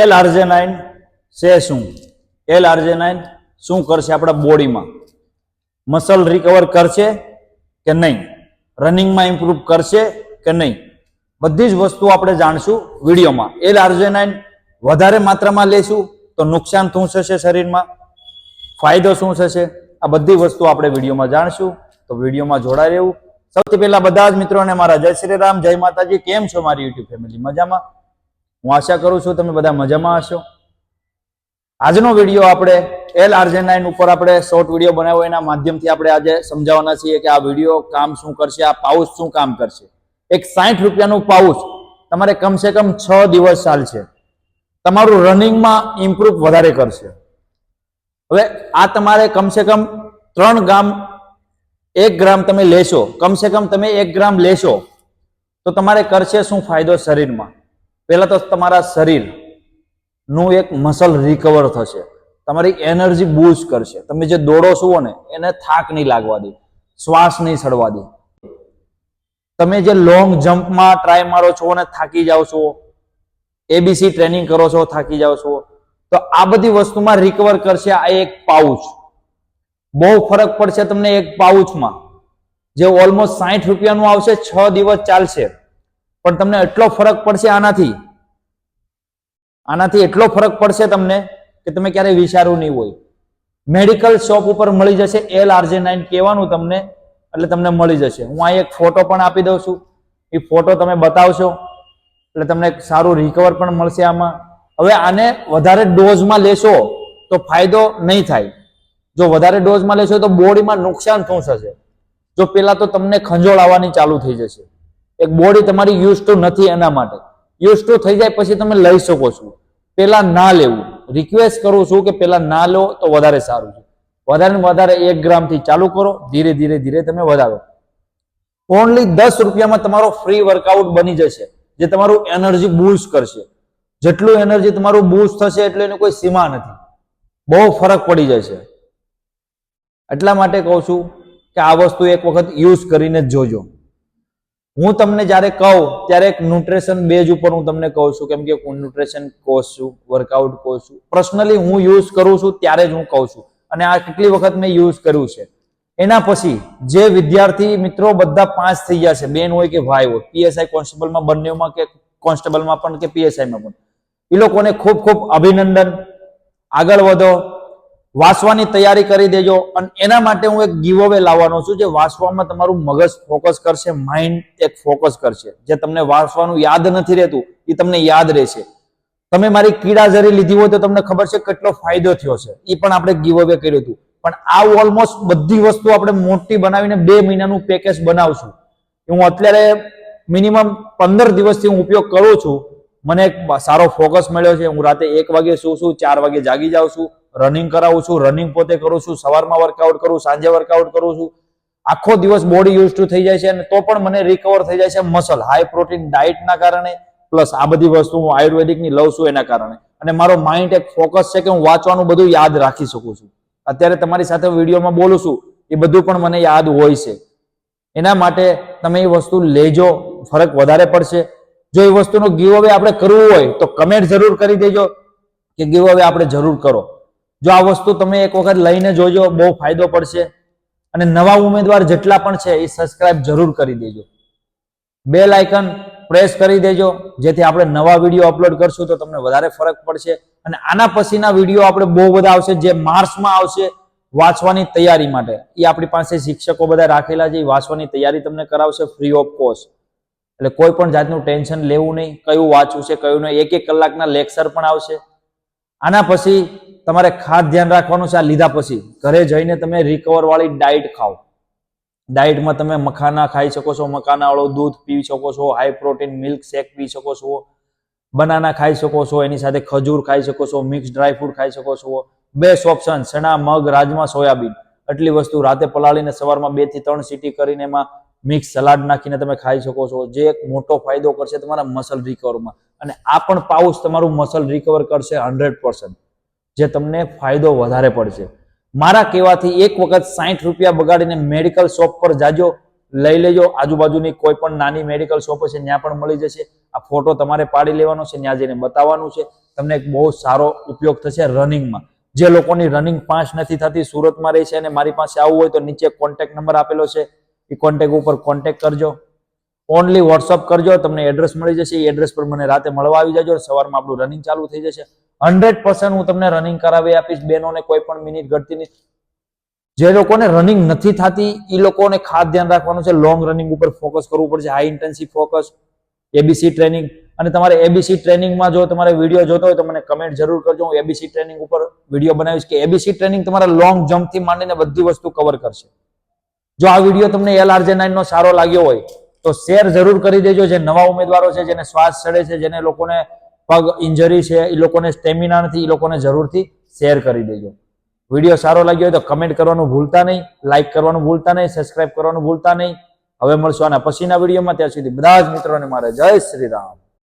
L આર્જેનાઇન છે શું? L આર્જેનાઇન શું કરશે આપણા બોડીમાં? મસલ રિકવર કરશે કે નહીં? રનિંગમાં ઇમ્પ્રૂવ કરશે કે નહીં? બધી જ વસ્તુ આપણે જાણશું વિડીયોમાં. એલ આર્જેનાઇન વધારે માત્રામાં લેશું તો નુકસાન શું થશે શરીરમાં? ફાયદો શું થશે? આ બધી વસ્તુ આપણે વિડીયોમાં જાણશું. તો વિડીયોમાં જોડાઈ રહેવું. સૌથી પહેલા બધા જ મિત્રોને મારા જય શ્રી રામ, જય માતાજી. કેમ છો મારી યુટ્યુબ ફેમિલી? મજામાં? હું આશા કરું છું તમે બધા મજામાં હશો. આજનો વીડિયો આપણે એલ આર્જેનાઇન ઉપર આપણે શોર્ટ વીડિયો બનાવ્યો. એના માધ્યમથી આપણે આજે સમજાવવાના છીએ કે આ વીડિયો કામ શું કરશે, આ પાઉચ શું કામ કરશે. એક સાઠ રૂપિયાનું પાઉચ તમારે કમસે કમ છ દિવસ ચાલશે. તમારું રનિંગમાં ઇમ્પ્રુવ વધારે કરશે. હવે આ તમારે કમસે કમ ત્રણ ગ્રામ, એક ગ્રામ તમે લેશો. કમસે કમ તમે એક ગ્રામ લેશો તો તમારે કરશે શું ફાયદો શરીરમાં? પહેલા તો તમારા શરીરનું એક મસલ રિકવર થશે. તમારી એનર્જી બૂસ્ટ કરશે. તમે જે દોડો છો ને, એને થાક નહીં લાગવા દે, શ્વાસ નહીં સડવા દે. તમે જે લોંગ જમ્પમાં ટ્રાય મારો છો અને થાકી જાઓ છો એબીસી ટ્રેનિંગ કરો છો, થાકી જાઓ છો, તો આ બધી વસ્તુમાં રિકવર કરશે આ એક પાઉચ બહુ ફરક પડશે તમને એક પાઉચમાં જે ઓલમોસ્ટ સાઠ રૂપિયાનું આવશે, છ દિવસ ચાલશે. પણ તમને એટલો ફરક પડશે આનાથી. આનાથી એટલો ફરક પડશે તમને કે તમે ક્યારેય વિચારું નહીં હોય. મેડિકલ શોપ ઉપર મળી જશે એલ આરજે નાઇન કહેવાનું તમને, એટલે તમને મળી જશે. હું અહીં એક ફોટો પણ આપી દઉં છું. એ ફોટો તમે બતાવશો, એટલે તમને સારું રિકવર પણ મળશે આમાં. હવે આને વધારે ડોઝમાં લેશો તો ફાયદો નહીં થાય. જો વધારે ડોઝમાં લેશો તો બોડીમાં નુકસાન થશે જો પેલા તો તમને ખંજોળ આવવાની ચાલુ થઈ જશે. એક બોડી તમારી યુઝ ટુ નથી એના માટે. યુઝ ટુ થઈ જાય પછી તમે લઈ શકો છો. પેલા ના લેવું. રિક્વેસ્ટ કરું છું કે પેલા ના લો તો વધારે સારું છે. વધારે ને વધારે એક ગ્રામથી ચાલુ કરો. ધીરે ધીરે ધીરે તમે વધારો. ઓનલી દસ રૂપિયામાં તમારો ફ્રી વર્કઆઉટ બની જશે. જે તમારું એનર્જી બૂસ્ટ કરશે. જેટલું એનર્જી તમારું બૂસ્ટ થશે એટલે એની કોઈ સીમા નથી. બહુ ફરક પડી જશે એટલા માટે કહું છું કે આ વસ્તુ એક વખત યુઝ કરીને જોજો. હું તમને જ્યારે કહું, ત્યારે એક ન્યુટ્રેશન બેઝ ઉપર હું તમને કહું છું, કેમ કે હું ન્યુટ્રેશન કોર્સ છું વર્કઆઉટ કોર્સ છું. પર્સનલી હું યુઝ કરું છું, ત્યારે જ હું કહું છું. અને આ કેટલી વખત મેં યુઝ કર્યું છે. એના પછી જે વિદ્યાર્થી મિત્રો બધા પાંચ થઈ ગયા છે, બેન હોય કે ભાઈ હોય પીએસઆઈ કોન્સ્ટેબલમાં બંનેમાં કે કોન્સ્ટેબલમાં પણ કે પીએસઆઈમાં પણ. એ લોકોને ખૂબ ખૂબ અભિનંદન. આગળ વધો. વાંચવાની તૈયારી કરી દેજો. અને એના માટે હું એક ગીવ અવે લાવવાનો છું જે વાંચવામાં તમારું મગજ ફોકસ કરશે માઇન્ડ એક ફોકસ કરશે. જે તમને વાંચવાનું યાદ નથી રહેતું, એ તમને યાદ રહેશે. તમે મારી કીડા જરી લીધી હોય તો તમને ખબર છે કેટલો ફાયદો થયો છે. એ પણ આપણે ગીવ અવે કર્યું હતું. પણ આ ઓલમોસ્ટ બધી વસ્તુ આપણે મોટી બનાવીને બે મહિનાનું પેકેજ બનાવશું. હું અત્યારે મિનિમમ પંદર દિવસથી હું ઉપયોગ કરું છું. મને એક સારો ફોકસ મળ્યો છે. હું રાતે એક વાગે સું છું, ચાર વાગે જાગી જાઉં છું. રનિંગ કરાવું છું રનિંગ પોતે કરું છું, સવારમાં વર્કઆઉટ કરું, સાંજે વર્કઆઉટ કરું છું. આખો દિવસ બોડી યુઝ ટુ થઈ જાય છે અને તો પણ મને રિકવર થઈ જાય છે મસલ હાઈ પ્રોટીન ડાયટના કારણે પ્લસ આ બધી વસ્તુ હું આયુર્વેદિકની લઉં છું એના કારણે. અને મારો માઇન્ડ એક ફોકસ છે કે હું વાંચવાનું બધું યાદ રાખી શકું છું. અત્યારે તમારી સાથે વિડીયોમાં બોલું છું, એ બધું પણ મને યાદ હોય છે. એના માટે તમે એ વસ્તુ લેજો, ફરક વધારે પડશે. જો એ વસ્તુનો ગીવ અવે આપણે કરવું હોય, તો કમેન્ટ જરૂર કરી દેજો કે ગીવ અવે આપણે જરૂર કરો. જો આ વસ્તુ તમે એક વખત લઈને જોજો, બહુ ફાયદો પડશે. અને નવા ઉમેદવાર જેટલા પણ છે એ સબસ્ક્રાઇબ જરૂર કરી દેજો. બે લાઇકન પ્રેસ કરી દેજો, જેથી આપણે નવા વીડિયો અપલોડ કરશું તો તમને વધારે ફરક પડશે. અને આના પછીના વીડિયો આપણે બહુ બધા આવશે જે માર્ચમાં આવશે વાંચવાની તૈયારી માટે. એ આપણી પાસે શિક્ષકો બધા રાખેલા છે, એ વાંચવાની તૈયારી તમને કરાવશે ફ્રી ઓફ કોસ્ટ એટલે કોઈ પણ જાતનું ટેન્શન લેવું નહીં, કયું વાંચવું છે, કયું નહીં, એક એક કલાકના લેક્ચર પણ આવશે. આના પછી તમારે ખાસ ધ્યાન રાખવાનું છે આ લીધા પછી. ઘરે જઈને તમે રિકવર વાળી ડાયટ ખાઓ. ડાયટમાં તમે મખાના ખાઈ શકો છો, મખાનાવાળો દૂધ પી શકો છો હાઈ પ્રોટીન મિલ્ક શેક પી શકો છો બનાના ખાઈ શકો છો, એની સાથે ખજૂર ખાઈ શકો છો મિક્સ ડ્રાય ફ્રૂટ ખાઈ શકો છો. બેસ્ટ ઓપ્શન ચણા મગ, રાજમા, સોયાબીન. આટલી વસ્તુ રાતે પલાળીને સવારમાં બેથી ત્રણ સીટી કરીને એમાં મિક્સ સલાડ નાખીને તમે ખાઈ શકો છો. જે એક મોટો ફાયદો કરશે તમારા મસલ રિકવરમાં અને આ પણ પાઉચ તમારું મસલ રિકવર કરશે હંડ્રેડ પર્સન્ટ જે તમને ફાયદો વધારે પડશે. મારા કહેવાથી એક વખત સાઠ રૂપિયા બગાડીને મેડિકલ શોપ પર જાજો, લઈ લેજો. આજુબાજુની કોઈ પણ નાની મેડિકલ શોપ હશે, ત્યાં પણ મળી જશે. આ ફોટો તમારે પાડી લેવાનો છે, ત્યાં જઈને બતાવવાનું છે. તમને એક બહુ સારો ઉપયોગ થશે રનિંગમાં જે લોકોની રનિંગ પાંચ નથી થતી, સુરતમાં રહી છે અને મારી પાસે આવવું હોય તો નીચે કોન્ટેક્ટ નંબર આપેલો છે. એ કોન્ટેક્ટ ઉપર કોન્ટેક્ટ કરજો. ઓનલી વોટ્સઅપ કરજો, તમને એડ્રેસ મળી જશે. એ એડ્રેસ પર મને રાતે મળવા આવી જજો સવારમાં આપણું રનિંગ ચાલુ થઈ જશે. હંડ્રેડ પર્સન્ટ હું તમને રનિંગ કરાવી આપીશ, બહેનોને કોઈ પણ મિનિટ ઘટતી નહીં. જે લોકોને રનિંગ નથી થતી એ લોકોને ખાસ ધ્યાન રાખવાનું છે લોંગ રનિંગ ઉપર ફોકસ કરવું પડશે high intensive focus ABC training અને તમારે એબીસી ટ્રેનિંગમાં જો તમારે વીડિયો જોતો હોય તો મને કમેન્ટ જરૂર કરજો. હું એબીસી ટ્રેનિંગ ઉપર વીડિયો બનાવીશ કે એબીસી ટ્રેનિંગ તમારા લોંગ જમ્પથી માંડીને બધી વસ્તુ કવર કરશે. જો આ વીડિયો તમને એલઆરજે નાઇનનો સારો લાગ્યો હોય, તો શેર જરૂર કરી દેજો. જે નવા ઉમેદવારો છે, જેને શ્વાસ ચડે છે, જેને લોકોને પગ ઇન્જરી છે એ લોકોને સ્ટેમિના નથી એ લોકોને જરૂરથી શેર કરી દેજો. વીડિયો સારો લાગ્યો હોય તો કમેન્ટ કરવાનું ભૂલતા નહીં લાઈક કરવાનું ભૂલતા નહીં સબસ્ક્રાઇબ કરવાનું ભૂલતા નહીં. હવે મળશું આના પછીના વિડીયોમાં. ત્યાં સુધી બધા જ મિત્રોને મારે જય શ્રી રામ.